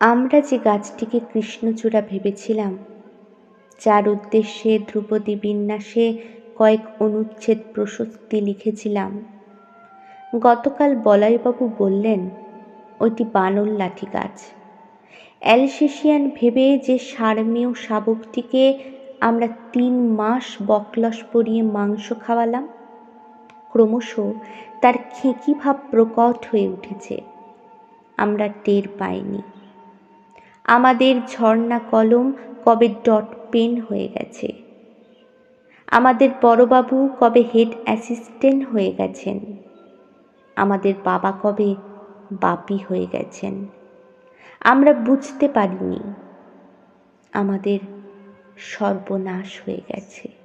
আমরা যে গাছটিকে কৃষ্ণচূড়া ভেবেছিলাম, যার উদ্দেশ্যে ধ্রুপদী বিন্যাসে কয়েক অনুচ্ছেদ প্রশস্তি লিখেছিলাম। গতকাল বলাইবাবু বললেন ওইটি বানর লাঠি গাছ। অ্যালসেশিয়ান ভেবে যে সারমেয় শাবকটিকে আমরা তিন মাস বকলস পরিয়ে মাংস খাওয়ালাম, ক্রমশ তার খেঁকি ভাব প্রকট হয়ে উঠেছে। আমরা টের পাইনি। আমাদের ঝর্ণা কলম কবে ডট পেন হয়ে গেছে? আমাদের বড়বাবু কবে হেড অ্যাসিস্ট্যান্ট হয়ে গেছেন? আমাদের বাবা কবে বাপি হয়ে গেছেন? আমরা বুঝতে পারিনি। আমাদের সর্বনাশ হয়ে গেছে।